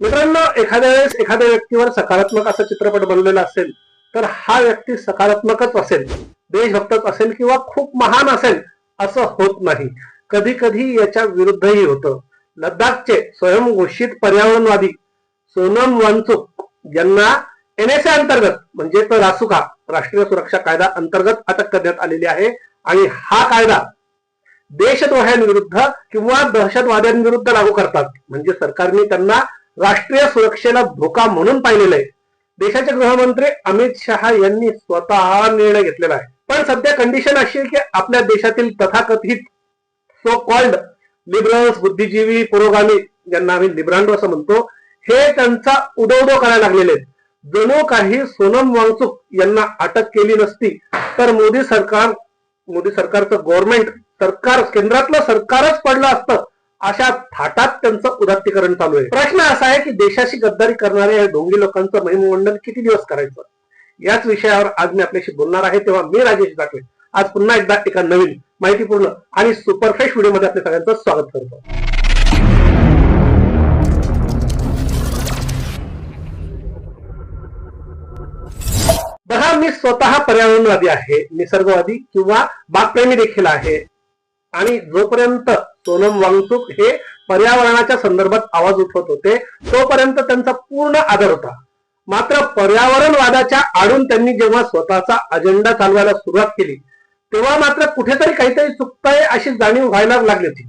मित्रांनो एखाद्या वेळेस एखाद्या व्यक्तीवर सकारात्मक असा चित्रपट बनलेला असेल तर हा व्यक्ती सकारात्मकच असेल देशभक्तच असेल किंवा खूप महान असेल असं होत नाही. कधी कधी याच्या विरुद्धही होतं. लद्दाखचे स्वयंघोषित पर्यावरणवादी सोनम वांचुक यांना एनएसए अंतर्गत म्हणजे तर रासुका राष्ट्रीय सुरक्षा कायदा अंतर्गत अटक करण्यात आलेली आहे आणि हा कायदा देशद्रोह्यांविरुद्ध किंवा दहशतवाद्यांविरुद्ध लागू करतात. म्हणजे सरकारने त्यांना राष्ट्रीय सुरक्षेला धोका म्हणून पाहिलेलं आहे. देशाचे गृहमंत्री अमित शहा यांनी स्वतः निर्णय घेतलेला आहे. पण सध्या कंडिशन अशी आहे की आपल्या देशातील तथाकथित सो कॉल्ड लिबरल्स बुद्धिजीवी पुरोगामी ज्यांना आम्ही लिब्रांडो असं म्हणतो हे त्यांचा उदो करायला लागलेले आहेत. जणू काही सोनम वांगचुक यांना अटक केली नसती तर मोदी सरकार मोदी सरकारचं गव्हर्नमेंट सरकार केंद्रातलं सरकारच पडलं असतं. अशा थाटात त्यांचं उदात्तीकरण चालू आहे. प्रश्न असा आहे की देशाशी गद्दारी करणाऱ्या या ढोंगी लोकांचं महिमंडन किती दिवस करायचं? याच विषयावर आज मी आपल्याशी बोलणार आहे तेव्हा मी राजेश दाखवे. आज पुन्हा एकदा एका नवीन माहितीपूर्ण आणि सुपरफ्रेश व्हिडिओमध्ये आपल्या सगळ्यांचं स्वागत करतो. बघा मी स्वतः पर्यावरणवादी आहे निसर्गवादी किंवा बागप्रेमी देखील आहे. आणि जोपर्यंत सोनम वांगचुक हे पर्यावरणाच्या संदर्भात आवाज उठवत होते तोपर्यंत त्यांचा पूर्ण आदर होता. मात्र पर्यावरणवादाच्या आडून त्यांनी जेव्हा स्वतःचा अजेंडा चालवायला सुरुवात केली तेव्हा मात्र कुठेतरी काहीतरी चुकताय अशी जाणीव व्हायला लागली होती.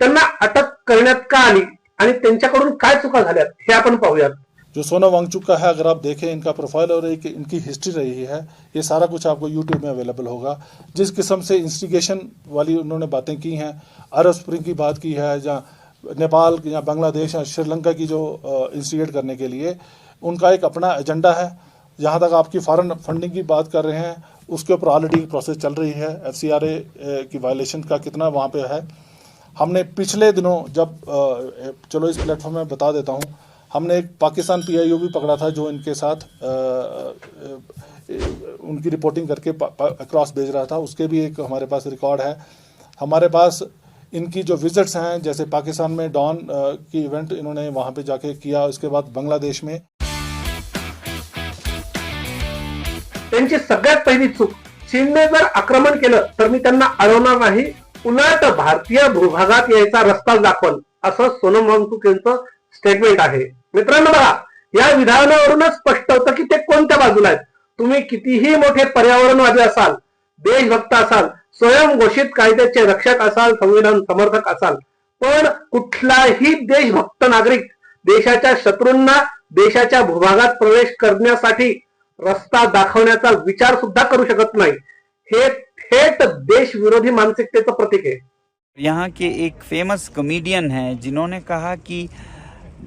त्यांना अटक करण्यात का आली आणि त्यांच्याकडून काय चुका झाल्यात हे आपण पाहूयात. जो सोना वांगचुक का है, अगर आप देखें, इनका प्रोफ़ाइल और एक इनकी हिस्ट्री रही है, ये सारा कुछ आपको यूट्यूब में अवेलेबल होगा। जिस किस्म से इंस्टिगेशन वाली उन्होंने बातें की हैं, अरब स्प्रिंग की बात की है, या नेपाल, या बांग्लादेश, या श्रीलंका की जो इंस्टिगेट करने के लिए, उनका एक अपना एजेंडा है। जहाँ तक आपकी फॉरन फंडिंग की बात कर रहे हैं, उसके ऊपर ऑलरेडी प्रोसेस चल रही है। एफ़ की वायलेशन का कितना वहाँ पर है। हमने पिछले दिनों जब चलो इस प्लेटफॉर्म में बता देता हूँ हमने एक पाकिस्तान पीआईओ भी पकड़ा था जो इनके साथ अ, उनकी रिपोर्टिंग करके अक्रॉस भेज रहा था। उसके भी एक हमारे पास रिकॉर्ड है। हमारे पास इनकी जो विजिट्स हैं जैसे पाकिस्तान में डॉन की इवेंट इन्होंने वहाँ पे जाके किया उसके बाद बांग्लादेश में। त्यांची सगळ्यात पहिली चूक चीनने जर आक्रमण केलं तर मी त्यांना अडवणार नाही. उलट भारतीय भूभागात यायचा रस्ता दाखवल असं सोनम वांगचुक यांचं स्टेटमेंट आहे. मित्रांनो बघा या विधानावरूनच स्पष्ट होतं की ते कोणत्या बाजूला आहेत. तुम्ही कितीही मोठे पर्यावरणवादी असाल देशभक्त असाल स्वयंघोषित कायद्याचे रक्षक असाल संविधान समर्थक असाल पण कुठलाही देशभक्त नागरिक देशाच्या शत्रूंना देशाच्या भूभागात प्रवेश करण्यासाठी रस्ता दाखवण्याचा विचार सुद्धा करू शकत नाही. हे थेट देशविरोधी मानसिकतेचं प्रतीक आहे. यहाँ के एक फेमस कॉमेडियन है जिन्होंने कहा कि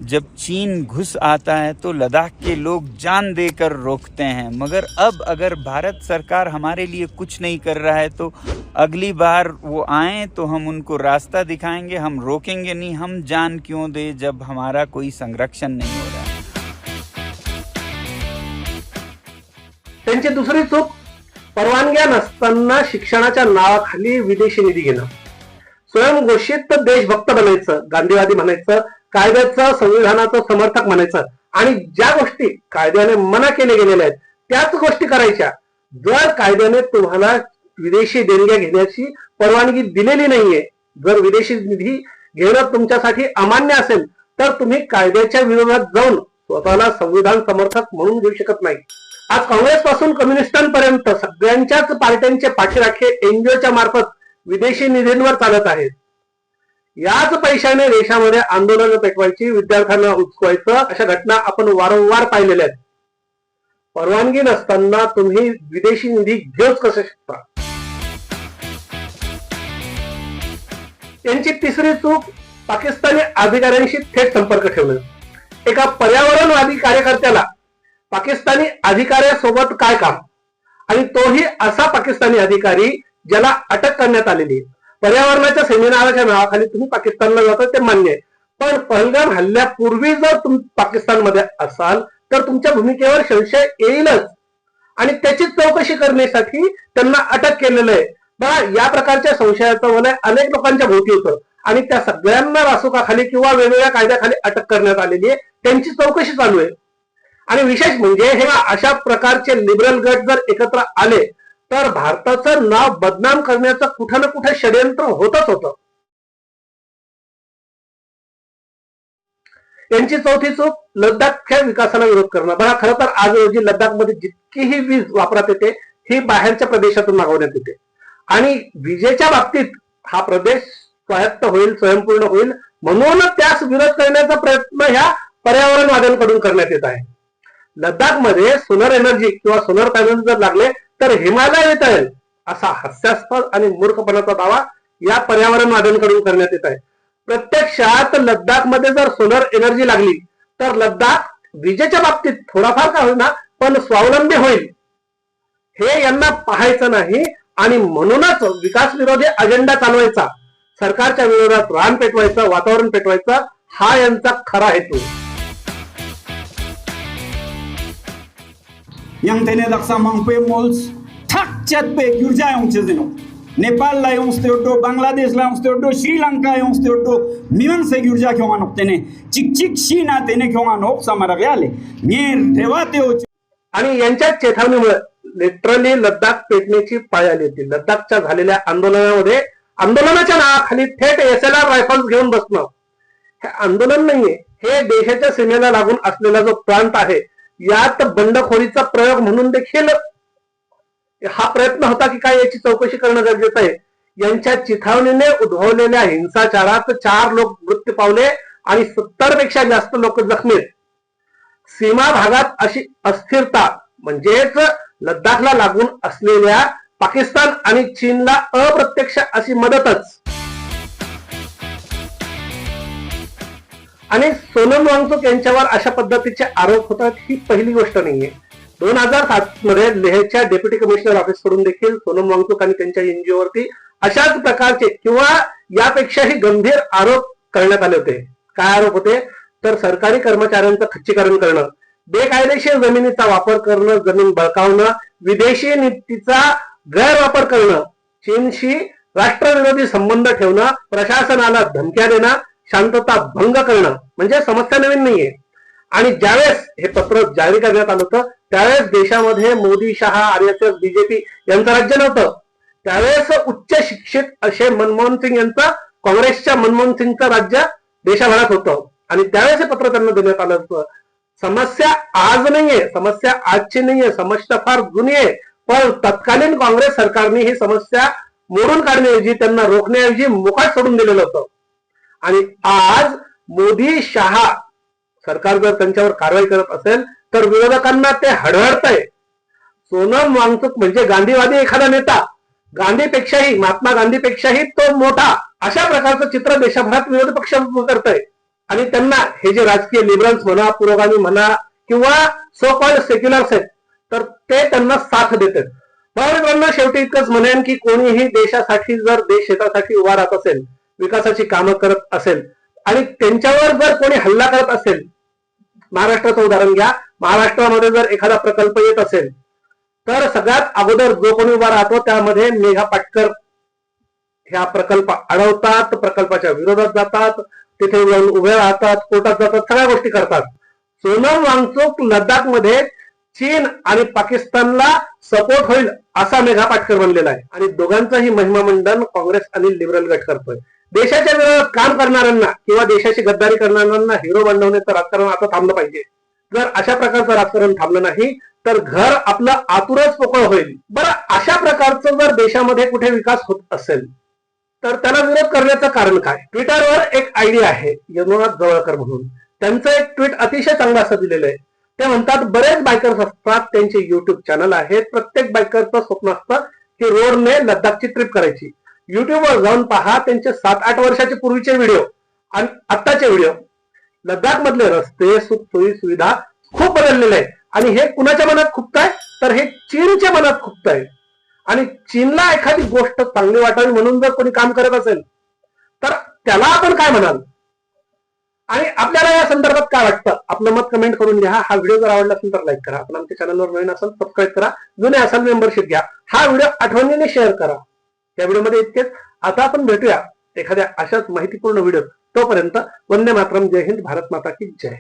जब चीन घुस आता है तो लद्दाख के लोग जान देकर रोकते हैं। मगर अब अगर भारत सरकार हमारे लिए कुछ नहीं कर रहा है तो अगली बार वो आए तो हम उनको रास्ता दिखाएंगे। हम रोकेंगे नहीं हम जान क्यों दे जब हमारा कोई संरक्षण नहीं हो रहा है। त्यांची दुसरी चूक परवानग्या नसताना शिक्षणाच्या नावाखाली विदेशी निधी घेणं. स्वयंघोषित देशभक्त बनायचं गांधीवादी म्हणायचं कायद्याचा संविधानाचं समर्थक म्हणायचं. आणि ज्या गोष्टी कायद्याने मना केले गेलेल्या आहेत त्याच गोष्टी करायच्या. जर कायद्याने तुम्हाला विदेशी देणग्या घेण्याची परवानगी दिलेली नाहीये जर विदेशी निधी घेणं तुमच्यासाठी अमान्य असेल तर तुम्ही कायद्याच्या विरोधात जाऊन स्वतःला संविधान समर्थक म्हणून घेऊ शकत नाही. आज काँग्रेस पासून कम्युनिस्टांपर्यंत सगळ्यांच्याच पार्ट्यांचे पाठीराखे एनजीओच्या मार्फत विदेशी निधींवर चालत आहेत. याच पैशाने देशामध्ये आंदोलन पेटवायची विद्यार्थ्यांना उचवायचं अशा घटना आपण वारंवार पाहिलेल्या आहेत. परवानगी नसताना तुम्ही विदेशी निधी घेऊच कसे शकता? यांची तिसरी चूक पाकिस्तानी अधिकाऱ्यांशी थेट संपर्क ठेवणं. एका पर्यावरणवादी कार्यकर्त्याला पाकिस्तानी अधिकाऱ्यासोबत काय काम? आणि तोही असा पाकिस्तानी अधिकारी ज्याला अटक करण्यात आलेली आहे. पर्यावरणाच्या सेमिनाराच्या नावाखाली तुम्ही पाकिस्तानला जाता ते मान्य आहे. पण पहलगाम हल्ल्यापूर्वी जर तुम्ही पाकिस्तानमध्ये असाल तर तुमच्या भूमिकेवर संशय येईलच. आणि त्याची चौकशी करण्यासाठी त्यांना अटक केलेलं आहे. बघा या प्रकारच्या संशयाचं वलय अनेक लोकांच्या भोवती होतं. आणि त्या सगळ्यांना रासुकाखाली किंवा वेगवेगळ्या कायद्याखाली अटक करण्यात आलेली आहे. त्यांची चौकशी चालू आहे. आणि विशेष म्हणजे हे अशा प्रकारचे लिबरल गट जर एकत्र आले तर भारताचं नाव बदनाम करण्याचं कुठं ना कुठे षडयंत्र होतच होतं. यांची चौथी चूक लद्दाखच्या विकासाला विरोध करणं. बघा खरं तर आज रोजी लद्दाखमध्ये जितकीही वीज वापरात येते ही बाहेरच्या प्रदेशातून मागवण्यात येते. आणि विजेच्या बाबतीत हा प्रदेश स्वायत्त होईल स्वयंपूर्ण होईल म्हणून त्यास विरोध करण्याचा प्रयत्न ह्या पर्यावरणवाद्यांकडून करण्यात येत आहे. लडाखमध्ये सोलर एनर्जी किंवा सोलर पॅनल जर लागले तर हिमालय येत आहे. असा हास्यास्पद आणि मूर्खपणाचा दावा या पर्यावरणवाद्यांकडून करण्यात येत आहे. प्रत्यक्षात लद्दाखमध्ये जर सोलर एनर्जी लागली तर लद्दाख विजेच्या बाबतीत थोडाफार का होईना पण स्वावलंबी होईल. हे यांना पाहायचं नाही आणि म्हणूनच विकास विरोधी अजेंडा चालवायचा. सरकारच्या विरोधात रान पेटवायचं वातावरण पेटवायचं हा यांचा खरा हेतू. आहे. yang tene daksa mangpe mols thak chat pe gyurja yong chezino Nepal ला yong steoto बांग्लादेश ला yong steoto Sri Lanka yong steoto miman se gyurja kyong anok tene chik chik shina tene kyong anok samara gale nyer ठेवाते हो आणि यांच्या चेतावणीमुळे literally Ladakh पेटण्याची पाळी आली होती लडाखच्या झालेल्या आंदोलनामध्ये आंदोलनाच्या नावाखाली थेट एस एल आर रायफल्स घेऊन बसणं हे आंदोलन नाहीये हे देशाच्या सीमेला लागून असलेला जो प्रांत आहे यात बंडखोरीचा प्रयोग म्हणून देखील हा प्रयत्न होता की काय याची चौकशी करणं गरजेचं आहे. यांच्या चिथावणीने उद्भवलेल्या हिंसाचारात चार लोक मृत्यू पावले आणि सत्तरपेक्षा जास्त लोक जखमी. सीमा भागात अशी अस्थिरता म्हणजेच लद्दाखला लागून असलेल्या पाकिस्तान आणि चीनला अप्रत्यक्ष अशी मदतच. आणि सोनम वांगचुक यांच्यावर अशा पद्धतीचे आरोप होतात ही पहिली गोष्ट नाहीये. दोन हजार सात मध्ये लेहच्या डेप्युटी कमिशनर ऑफिसकडून देखील सोनम वांगचुक आणि त्यांच्या एनजीओ वरती अशाच प्रकारचे किंवा यापेक्षाही गंभीर आरोप करण्यात आले होते. काय आरोप होते? तर सरकारी कर्मचाऱ्यांचं खच्चीकरण करणं बेकायदेशीर जमिनीचा वापर करणं जमीन बळकावणं विदेशी नीतीचा गैरवापर करणं चीनशी राष्ट्रविरोधी संबंध ठेवणं प्रशासनाला धमक्या देणं शांतता भंग करणं म्हणजे समस्या नवीन नाहीये. आणि ज्यावेळेस हे पत्र जारी करण्यात आलं होतं त्यावेळेस देशामध्ये Modi Shah R S S BJP यांचं राज्य नव्हतं. त्यावेळेस उच्च शिक्षित असे मनमोहन सिंग यांचं काँग्रेसच्या मनमोहन सिंगचं राज्य देशभरात होतं. आणि त्यावेळेस हे पत्र त्यांना देण्यात आलं होतं. समस्या आज नाहीये समस्या आजची नाहीये समस्या फार जुनी आहे. पण तत्कालीन काँग्रेस सरकारने ही समस्या मोडून काढण्याऐवजी त्यांना रोखण्याऐवजी मोकाट सोडून दिलेलं होतं. आणि आज मोदी शहा सरकार जर त्यांच्यावर कारवाई करत असेल तर विरोधकांना ते हडहडतंय. सोनम वांगचुक म्हणजे गांधीवादी एखादा नेता. गांधीपेक्षाही महात्मा गांधीपेक्षाही तो मोठा. अशा प्रकारचं चित्र देशभरात विरोधी पक्ष करतय. आणि त्यांना हे जे राजकीय लिबरल्स म्हणा पुरोगामी म्हणा किंवा सो कॉल्ड सेक्युलर्स आहेत तर ते त्यांना साथ देतात. मला शेवटी इतकंच म्हणेन की कोणीही देशासाठी जर देश हितासाठी उभा राहत असेल विकासाची कामं करत असेल आणि त्यांच्यावर जर कोणी हल्ला करत असेल महाराष्ट्राचं उदाहरण घ्या. महाराष्ट्रामध्ये जर एखादा प्रकल्प येत असेल तर सगळ्यात अगोदर जो कोणी उभा राहतो त्यामध्ये मेघा पाटकर ह्या प्रकल्प अडवतात प्रकल्पाच्या विरोधात जातात तिथे जाऊन उभे राहतात कोर्टात जातात सगळ्या गोष्टी करतात. सोनम वांगचुक लडाखमध्ये चीन आणि पाकिस्तानला सपोर्ट होईल असा मेघा पाटकर बनलेला आहे. आणि दोघांचंही महिमामंडन काँग्रेस आणि लिबरल गट करतोय. देशाच्या विरोधात काम करणाऱ्यांना किंवा देशाची गद्दारी करणाऱ्यांना हिरो बनवण्याचं राजकारण आता थांबलं पाहिजे. जर अशा प्रकारचं राजकारण थांबलं नाही तर घर आपलं आतुरच पोकळ होईल. बरं अशा प्रकारचं जर देशामध्ये कुठे विकास होत असेल तर त्याला विरोध करण्याचं कारण काय? ट्विटरवर एक आयडी आहे यमुनाथ जवळकर म्हणून. त्यांचं एक ट्विट अतिशय चांगलं असं दिलेलं आहे. ते म्हणतात बरेच बायकर्स असतात त्यांचे युट्यूब चॅनल आहेत. प्रत्येक बायकरचं स्वप्न असतं की रोडने लद्दाखची ट्रिप करायची. युट्यूबवर जाऊन पहा त्यांचे सात आठ वर्षाचे पूर्वीचे व्हिडिओ आणि आत्ताचे व्हिडिओ. लडाख मधले रस्ते सुख सोयी सुविधा खूप बदललेले आहे आणि हे कुणाच्या मनात खुपताय तर हे चीनच्या मनात खुपताय आणि चीनला एखादी गोष्ट चांगली वाटावी म्हणून जर कोणी काम करत असेल तर त्याला आपण काय म्हणाल? आणि आपल्याला या संदर्भात काय वाटतं? आपलं मत कमेंट करून घ्या. हा व्हिडिओ जर आवडला असेल तर लाईक करा. आपण आमच्या चॅनलवर नवीन असाल सबस्क्राईब करा. जुने असाल मेंबरशिप घ्या. हा व्हिडिओ आठवणीने शेअर करा. या व्हिडिओमध्ये इतकेच. आता आपण भेटूया एखाद्या अशाच माहितीपूर्ण व्हिडिओ तोपर्यंत वंदे मातरम. जय हिंद. भारत माता की जय.